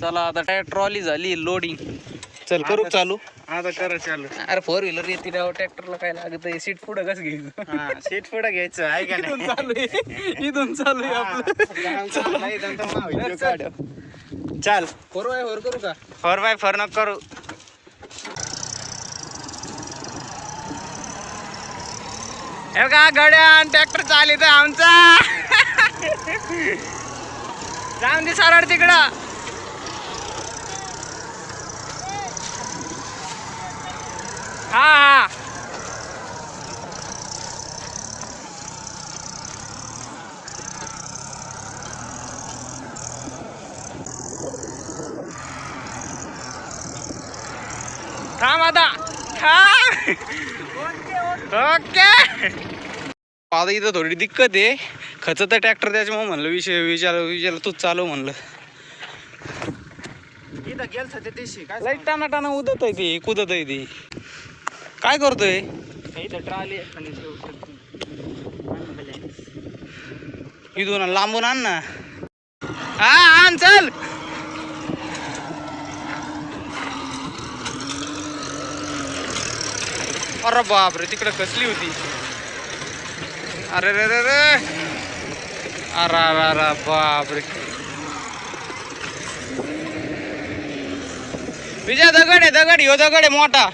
चला आता काय ट्रॉली झाली लोडिंग चल करू का चालू. आता कर चालू. अरे फोर व्हीलर येते राव ट्रॅक्टरला काय लागत सीट पुढं कसं घ्यायचं हा सीट पुढे घ्यायचं आहे का इथून नाही? चालू आहे इथून चालू आहे आपलं. चाल फोर बाय फोर करू का? फोर बाय फोर नको करू. हे का गड्या ट्रॅक्टर चालित आमचा. जाऊन दे सरळ तिकडं. हा हा. थांब आता. ओके. आता इथं थोडी दिक्कत आहे. खचत ट्रॅक्टर त्याच्यामुळे म्हणलं विषय विचार विचार तूच चालू म्हणलं. इथं गेल ते दिवशी. काय लाइट टाना टाना उदत आहे ते कुदत आहे ते. काय करतोय? इथून लांबून आण ना. हा आण चल. अरे बापरे तिकडे कसली होती? अरे रे रे रे. अरे अरे अरे बापरे. विजय दगड आहे दगड ह्यो दगड आहे मोठा.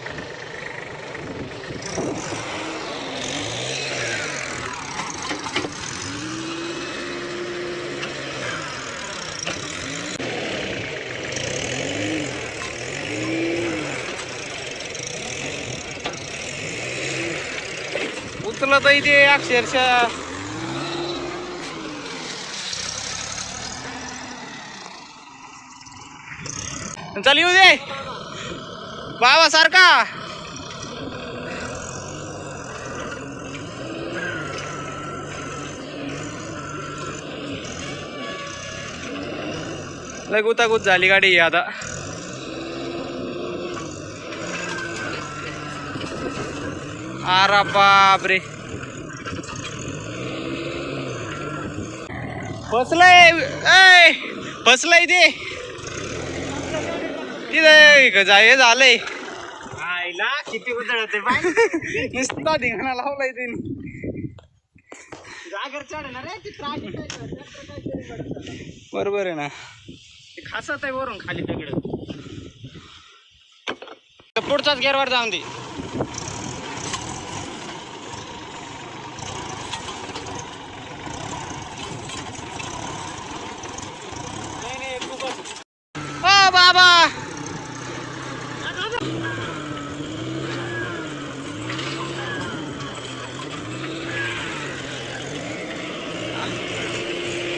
लागला तर इथे अक्षरशः चल येऊ दे. बाबा सारखा. लय गुतागुत झाली गाडी ही आता. आरा बापरे. फसलंय ऐ फसलंय ते. तिथे हे झालंय. आईला किती बाय नुसता धिंगाणा लावलाय त्यांनी जागर चढणार ती. बरोबर आहे ना. ते खासत आहे वरून खाली दगड पुढचाच गेअरवर जाऊन दे ओ बाबा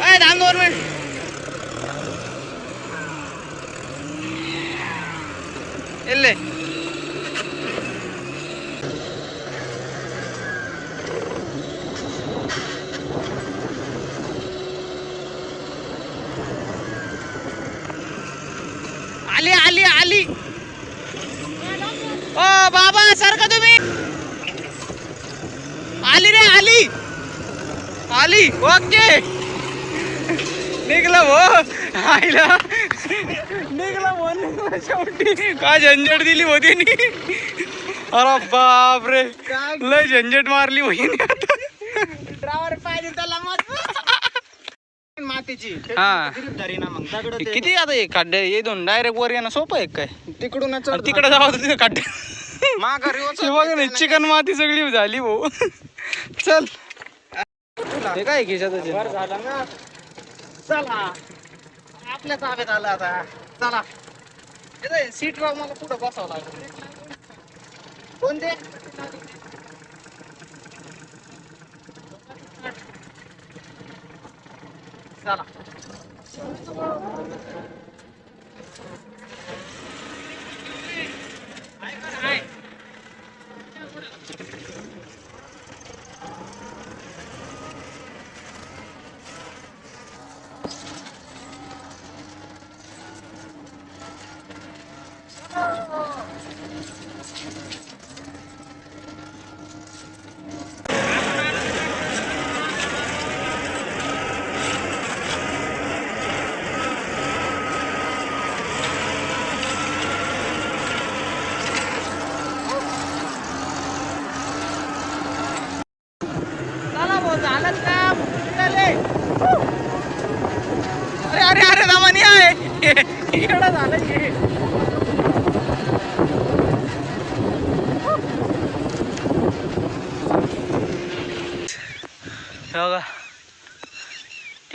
ए थांब दोन मिनिट इल्ले आली आली आली ओ बाबा सारखं तुम्ही आली रे आली आली ओके. निघलं भो. आईला. निघला निघला शेवटी. काय झंझट दिली होती नी अरे बापरे. लय झंझट मारली होती ड्रायव्हर पाहिजे त्याला मत मातीची. हा. किती आता हे खड्डे? हे दोन डायरेक्ट वर येणं सोपं आहे काय? तिकडूनच अरे तिकडे जावं तर तिथे खड्डे. माघारी हे चिकन माती सगळी झाली भाऊ चल. हे काय खिशात झालं ना. चला. आपल्या ताब्यात आलं आता. चला. सीट राव मला पुढं बसावं लागेल? कोणते? चला.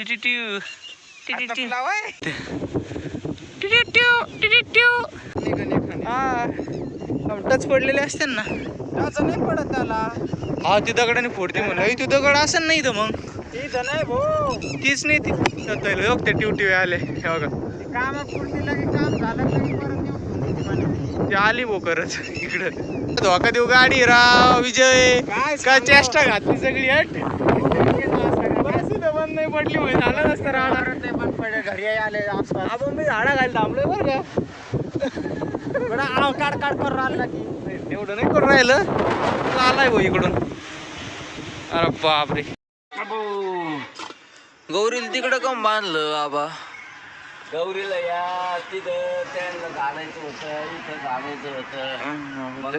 टिटिट्यू टिटिट्यू टिटिट्यू टिटिट्यू हा टच पडलेले असते ना त्याचं नाही पडत त्याला हा ती दगडाने फोडते म्हणलं तू दगड असेल नाही तर मग इथं नाही भाऊ तीच नाही ती त्याला ते ट्यू ट्यू आले हे बघा काम पुढची लगे काम झालं की परत येऊन देते आली भो करत इकडं धोका देऊ गाडी राव विजय काय काय चेष्टा घातली सगळी हट बंद नाही पडली म्हणजे झालं नसतं राडा परत ते पण पडले घरी आले आसपास. आपण मी झाडा घायला थांबलोय बरं का. बरं, आव काढ काढ करून राहिला की. एवढं नाही करून राहिलं. आलाय भाऊ इकडून. अरे बापरे. गौरीला तिकडं कम बांधलं आबा? गौरीला या तिथं त्यांना घालायचं होतं इथं घालायचं होतं. मग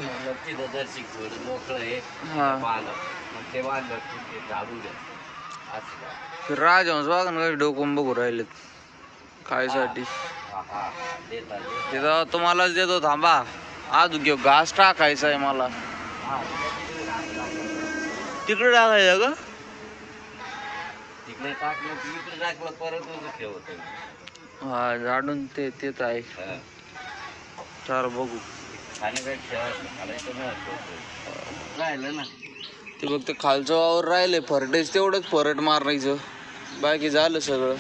तिथं दर्शिक थोडं मोकळं आहे हा. बांधलं. मग ते बांधलं की ते झाडू द्या. का? राजहंस बघा ना काही डोकून बघू राहिलेत. खायसाठी. तिथं तुम्हालाच देतो थांबा. आज घेऊ घास टाकायचा आहे मला. तिकडे टाकायचं तिकडे टाकलं टाकलं परत ठेवतं हा झाडून ते तेच आहे. चार बघू. महत्वाचं राहिलं ना. ते फक्त खालचं वावर राहिले फरटेच तेवढंच फरट मारायचं. बाकी झालं सगळं.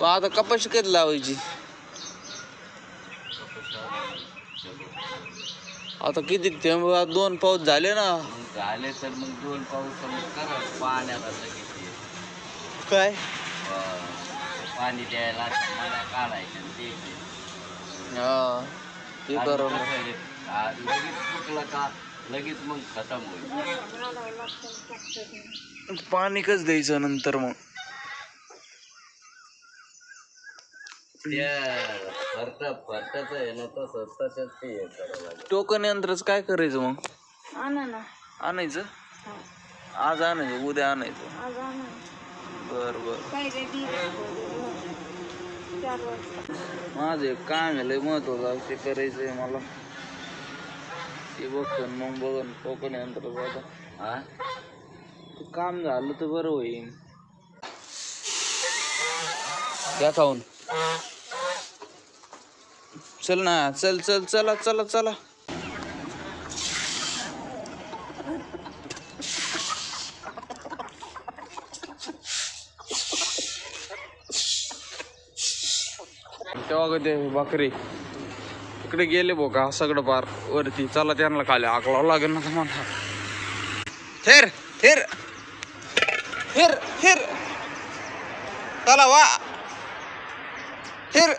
पण आता कपाशी कधी लावायची? आता किती थेंब आता दोन पाऊस झाले ना. झाले तर मग दोन पाऊस पाण्याला. काय? पाणी द्यायला काढायचं हा ते बरोबर. का? लगेच मग खतम होईल. पाणी कच द्यायचं नंतर मग. हे टोकन यंत्रच काय करायचं मग? आणायचं? आज आणायचं उद्या आणायचं. बर बर. काय माझं एक काम आहे लय महत्वाचं ते करायचंय मला. ते मग बघन कोकण यंत्र बघा. हा? ते काम झालं तर बरं होईल. घ्या खाऊन. चल ना चल चल चला चला चला. तेव्हा ते बकरी इकडे गेले बो का सगळं पार वरती. चला त्यांना खाली आकलावं लागेल ना तुम्हाला. थेर थेर थेर थेर चला वा. थेर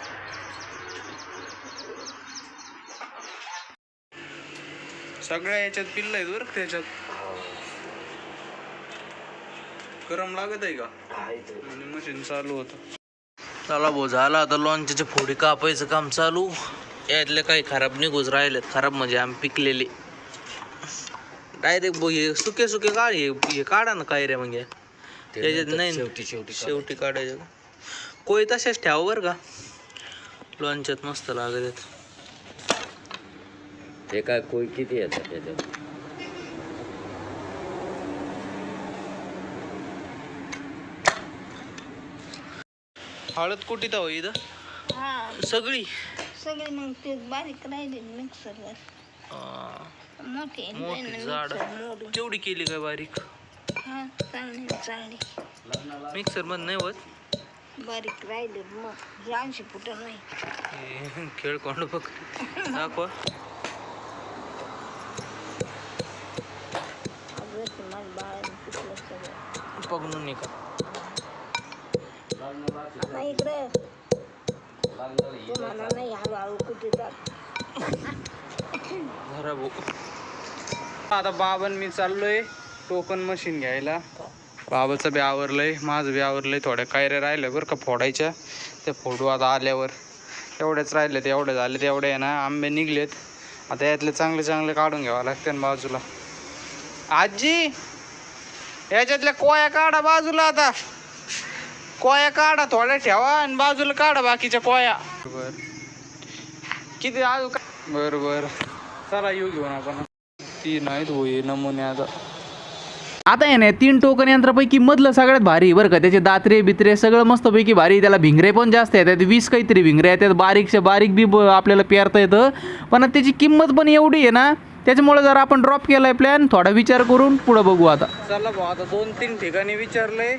सगळ्या याच्यात पिल्ल आहेत बरं त्याच्यात. गरम लागत आहे का? मशीन चालू होतं. चला भाऊ झाला आता लॉन्चच्या फोडी कापायचं काम चालू. यातले काही खराब निघूच राहिलेत. खराब म्हणजे आम्ही पिकलेले. डायरेक्ट हे सुके सुके काढ हे हे काढा ना काय रे मग हे. त्याच्यात नाही. शेवटी शेवटी शेवटी काढायचं. कोई तशाच ठेवा बरं का. लोणच्यात मस्त लागत. ते काय कोई किती येतात त्याच्यात? हळद कुठे तर इथं. हा. सगळी. सगळे मग ते बारीक राहिले मिक्सरवर मोठे मोठी झाड मोडून. केवढी केली काय बारीक? हा मिक्सरमध्ये नाही होत? बारीक राहिले मग ऐंशी फुट नाही. हे खेळ कोंड बघ. दाखवा. अगं ते माझ्या बाळाने पिकलं सगळं. पकडून नाही का? आता इकडे. तुम्हाला नाही हळूहळू कुठे जात. भाऊ आता बाबन मी चाललोय टोकन मशीन घ्यायला. बाबाचं बी आवरलंय माझं बी आवरलंय थोड्या. कायऱ्या राहिल्या बरं का फोडायच्या? ते फोडू आता आल्यावर. एवढेच राहिले ते एवढे झाले तेवढे आहे ना. आंबे निघलेत. आता यातले चांगले चांगले काढून घ्यावं लागते ना बाजूला. आजी याच्यातल्या कोया काढा बाजूला आता. कोया काढा थोड्या ठेवा आणि बाजूला काढा बाकीच्या कोया बर किती अजून बर बर चला येऊ घेऊन आपण. तीन आहेत होई नमुने आता. आता आहे ना तीन टोकन यंत्रापैकी मधलं सगळ्यात भारी बरं का? त्याचे दात्रे बित्रे सगळं मस्तपैकी भारी. त्याला भिंगरे पण जास्त येतात वीस काहीतरी भिंगरे येतात बारीकशे बारीक बी ब- आपल्याला पेरता येतं. पण त्याची किंमत पण एवढी आहे ना त्याच्यामुळे जर आपण ड्रॉप केलाय प्लॅन थोडा विचार करून पुढे बघू आता. चला भाऊ आता दोन तीन ठिकाणी विचारलंय.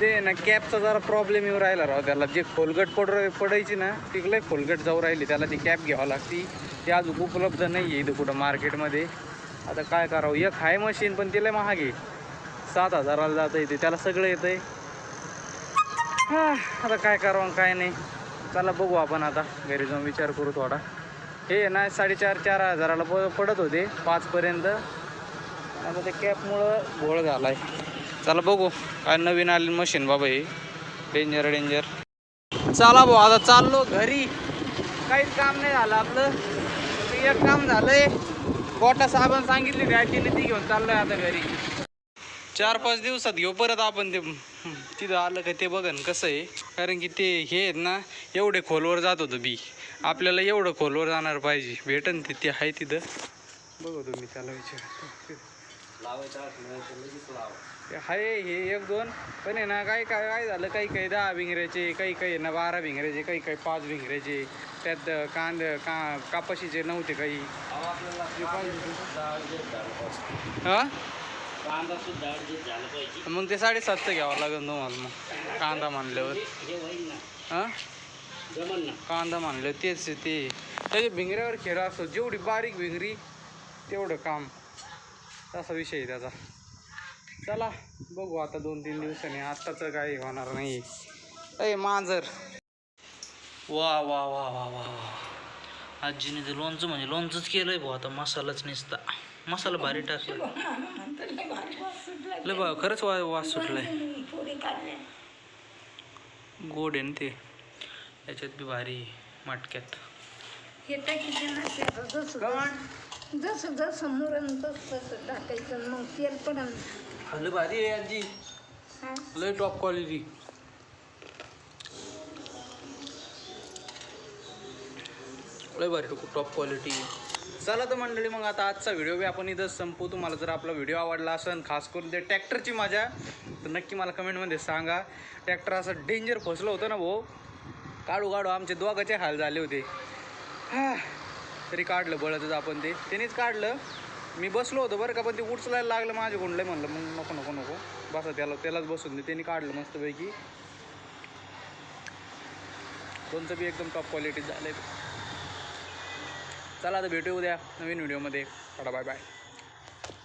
ते ना कॅपचा जरा प्रॉब्लेम येऊ राहिला राव त्याला. जे खोलगट पड पडायची ना ती लय खोलगट जाऊ राहिली. त्याला ती कॅप घ्यावं लागती. ती अजून उपलब्ध नाही आहे इथं कुठं मार्केटमध्ये. आता काय करावं? एक हाय मशीन पण तिला महाग आहे. सात हजाराला जातं येते त्याला सगळं येतं आहे आता काय करावं काय नाही. चला बघू आपण आता. घरी जाऊन विचार करू थोडा. हे ना साडेचार चार हजाराला प पडत होते पाचपर्यंत. आता ते कॅपमुळं घोळ झाला आहे चला बघू काय नवीन आले मशीन बाबा हे. डेंजर डेंजर चला भाऊ आता चाललो घरी. काहीच काम नाही झालं आपलं. एक काम झालंय गोटा साबण सांगितली गाठीने ती घेऊन चाललोय आता घरी. चार पाच दिवसात घेऊ परत आपण ते तिथं आलं का ते बघन कसं आहे. कारण की ते हे आहेत ना एवढे खोलवर जात होतं बी. आपल्याला एवढं खोलवर जाणार पाहिजे. भेटन ते ते आहे तिथं. बघू तुम्ही त्याला विचार. ते आहे हे एक दोन. पण आहे ना काही काय काय झालं? काही काही दहा भिंगऱ्याचे काही काही ना बारा भिंगऱ्याचे काही काही पाच भिंगऱ्याचे. त्यात कांद का कापाशीचे नव्हते काही. हां? कांदा सुद्धा ऍडजस्ट झाला पाहिजे. मग ते साडेसातचं घ्यावं लागेल तुम्हाला मग कांदा मानल्यावर हे हां कांदा मानलं तेच ते. त्याच्या भिंगऱ्यावर खेळ असतो जेवढी बारीक भिंगरी तेवढं काम. तसा विषय आहे त्याचा. चला बघू आता दोन तीन दिवसांनी. आत्ताचं काही होणार नाही अय मांजर. वा वा वा वा वा वा. आजीने ते लोणचं म्हणजे लोणचंच केलंय भाऊ आता मसालाच निसता. मसाला भारी टाकला लय बा खरंच वा वास सुटलाय. गोड आहे ना ते. याच्यात बी भारी मटक्यात. हे आता जसं जसं मुरण तसं तसं टाकायचं मग तेल पडन लय भारी आहे आजी. हा. लय टॉप क्वालिटी लय भारी टॉप क्वालिटी चला तर मंडळी मग आता आजचा व्हिडिओ बी आपण इथं संपू तुम्हाला जर आपला व्हिडिओ आवडला असेल खास करून ते ट्रॅक्टरची मजा तर नक्की मला कमेंटमध्ये सांगा. ट्रॅक्टर असं डेंजर फसलं होतं ना भाऊ? काढू काढू आमचे दोघाचे हाल झाले होते. हा तरी काढलं बळतच आपण ते. त्यांनीच काढलं. मी बसलो होतो बरं का पण ते उचलायला लागलं माझ्याकडून. लय म्हणलं मग नको नको नको. बसा त्याला त्यालाच बसून दे. त्यांनी काढलं मस्तपैकी. दोनचं बी एकदम टॉप क्वालिटी झालं चला आता भेटू उद्या नवीन व्हिडिओमध्ये टाटा बाय बाय